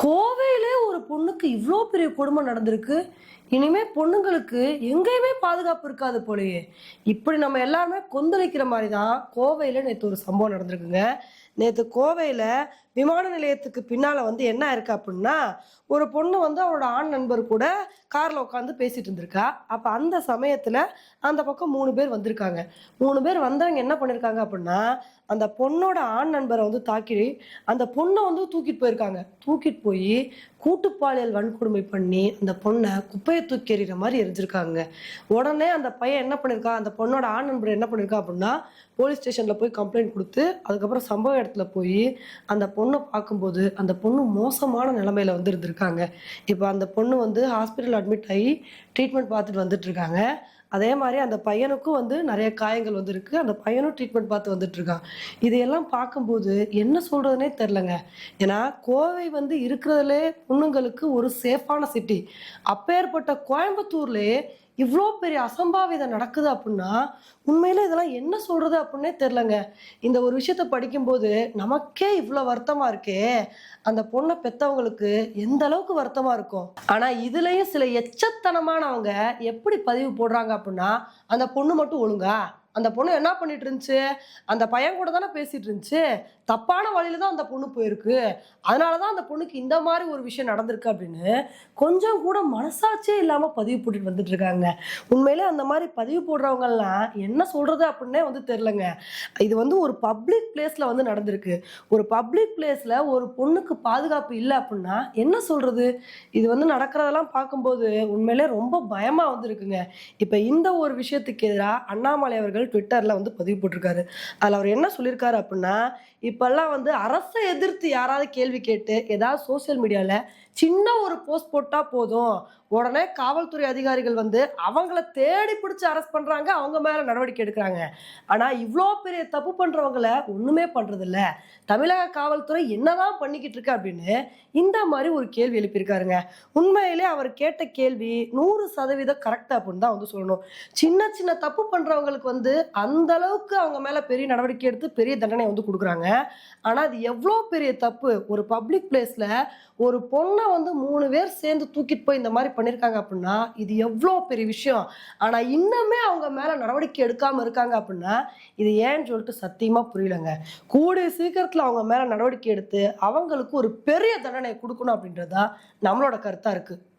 கோவையிலே ஒரு பொண்ணுக்கு இவ்வளோ பெரிய கொடுமை நடந்திருக்கு. இனிமே பொண்ணுங்களுக்கு எங்கேயுமே பாதுகாப்பு இருக்காது போலயே. இப்படி நம்ம எல்லாருமே கொந்தளிக்கிற மாதிரி தான் கோவையில் நேற்று ஒரு சம்பவம் நடந்திருக்குங்க. நேற்று கோவையில் விமான நிலையத்துக்கு பின்னால் வந்து என்ன இருக்கு அப்படின்னா ஒரு பொண்ணு வந்து அவரோட ஆண் நண்பர் கூட காரில் உட்காந்து பேசிகிட்டு இருந்திருக்கா. அப்போ அந்த சமயத்தில் அந்த பக்கம் மூணு பேர் வந்திருக்காங்க. மூணு பேர் வந்தவங்க என்ன பண்ணியிருக்காங்க அப்படின்னா அந்த பொண்ணோட ஆண் நண்பரை வந்து தாக்கி அந்த பொண்ணை வந்து தூக்கிட்டு போயிருக்காங்க. தூக்கிட்டு போய் கூட்டுப்பாலியல் வன்கொடுமை பண்ணி அந்த பொண்ணை குப்பையை தூக்கி எறிகிற மாதிரி எரிஞ்சிருக்காங்க. உடனே அந்த பையன் என்ன பண்ணியிருக்கா அந்த பொண்ணோட ஆண் நண்பர் என்ன பண்ணியிருக்கா அப்படின்னா போலீஸ் ஸ்டேஷனில் போய் கம்ப்ளைண்ட் கொடுத்து அதுக்கப்புறம் சம்பவம் இடத்துல போய் அந்த பொண்ணை பார்க்கும்போது அந்த பொண்ணு மோசமான நிலமையில வந்து இருந்திருக்காங்க. இப்போ அந்த பொண்ணு வந்து ஹாஸ்பிட்டல் அட்மிட் ஆகி ட்ரீட்மெண்ட் பார்த்துட்டு வந்துட்டு இருக்காங்க. அதே மாதிரி அந்த பையனுக்கும் வந்து நிறைய காயங்கள் வந்திருக்கு. அந்த பையனும் ட்ரீட்மெண்ட் பார்த்து வந்துட்டு இருக்கான். இதையெல்லாம் பார்க்கும்போது என்ன சொல்றதுனே தெரிலங்க ஏன்னா கோவை வந்து இருக்கிறதுலே பொண்ணுங்களுக்கு ஒரு சேஃபான சிட்டி அப்பேற்பட்ட கோயம்புத்தூர்லேயே இவ்வளோ பெரிய அசம்பாவிதம் நடக்குது அப்படின்னா உண்மையில் இதெல்லாம் என்ன சொல்கிறது அப்படின்னே தெரிலங்க. இந்த ஒரு விஷயத்த படிக்கும்போது நமக்கே இவ்வளோ வருத்தமாக இருக்கே. அந்த பொண்ணை பெற்றவங்களுக்கு எந்த அளவுக்கு வருத்தமாக இருக்கும்? ஆனால் இதுலேயும் சில எச்சத்தனமானவங்க எப்படி பதிவு போடுறாங்க அப்படின்னா அந்த பொண்ணு மட்டும் ஒழுங்கா அந்த பொண்ணு என்ன பண்ணிட்டு இருந்துச்சு அந்த பையன் கூட தானே பேசிட்டு இருந்துச்சு தப்பான வழியில தான் அந்த பொண்ணு போயிருக்கு. அதனால தான் அந்த பொண்ணுக்கு இந்த மாதிரி ஒரு விஷயம் நடந்திருக்கு அப்படின்னு கொஞ்சம் கூட மனசாட்சியே இல்லாமல் பதிவு போட்டுட்டு வந்துட்டு இருக்காங்க உண்மையிலே அந்த மாதிரி பதிவு போடுறவங்கலாம் என்ன சொல்றது அப்படின்னே வந்து தெரிலங்க இது வந்து ஒரு பப்ளிக் பிளேஸ்ல வந்து நடந்திருக்கு. ஒரு பப்ளிக் பிளேஸ்ல ஒரு பொண்ணுக்கு பாதுகாப்பு இல்லை அப்படின்னா என்ன சொல்றது? இது வந்து நடக்கிறதெல்லாம் பார்க்கும்போது உண்மையிலே ரொம்ப பயமா வந்து இருக்குங்க இப்போ இந்த ஒரு விஷயத்துக்கு எதிராக அண்ணாமலை அவர்கள் ட்விட்டர்ல வந்து பதிவு போட்டிருக்காரு. அதில் அவர் என்ன சொல்லியிருக்காரு அப்படின்னா இப்போல்லாம் வந்து அரசை எதிர்த்து யாராவது கேள்வி கேட்டு ஏதாவது சோஷியல் மீடியாவில் சின்ன ஒரு போஸ்ட் போட்டால் போதும். உடனே காவல்துறை அதிகாரிகள் வந்து அவங்கள தேடி பிடிச்சி அரெஸ்ட் பண்றாங்க அவங்க மேல நடவடிக்கை எடுக்கிறாங்க. ஆனா இவ்வளோ பெரிய தப்பு பண்றவங்கள ஒண்ணுமே பண்ணுறதில்ல தமிழக காவல்துறை என்னதான் பண்ணிக்கிட்டு இருக்கு அப்படின்னு இந்த மாதிரி ஒரு கேள்வி எழுப்பியிருக்காருங்க. உண்மையிலே அவர் கேட்ட கேள்வி நூறு சதவீதம் கரெக்டாக அப்படின்னு தான் வந்து சொல்லணும். சின்ன சின்ன தப்பு பண்றவங்களுக்கு வந்து அந்த அளவுக்கு அவங்க மேல பெரிய நடவடிக்கை எடுத்து பெரிய தண்டனை வந்து கொடுக்குறாங்க. ஆனா அது எவ்வளோ பெரிய தப்பு? ஒரு பப்ளிக் பிளேஸ்ல ஒரு பொண்ணை வந்து மூணு பேர் சேர்ந்து தூக்கிட்டு போய் இந்த மாதிரி பண்ணியிருக்காங்க அப்படின்னா இது எவ்வளோ பெரிய விஷயம்? ஆனா இன்னுமே அவங்க மேல நடவடிக்கை எடுக்காம இருக்காங்க அப்படின்னா இது ஏன்னு சொல்லிட்டு சத்தியமா புரியலங்க. கூடிய சீக்கிரத்துல அவங்க மேல நடவடிக்கை எடுத்து அவங்களுக்கு ஒரு பெரிய தண்டனை கொடுக்கணும் அப்படின்றதா நம்மளோட கருத்தா இருக்கு.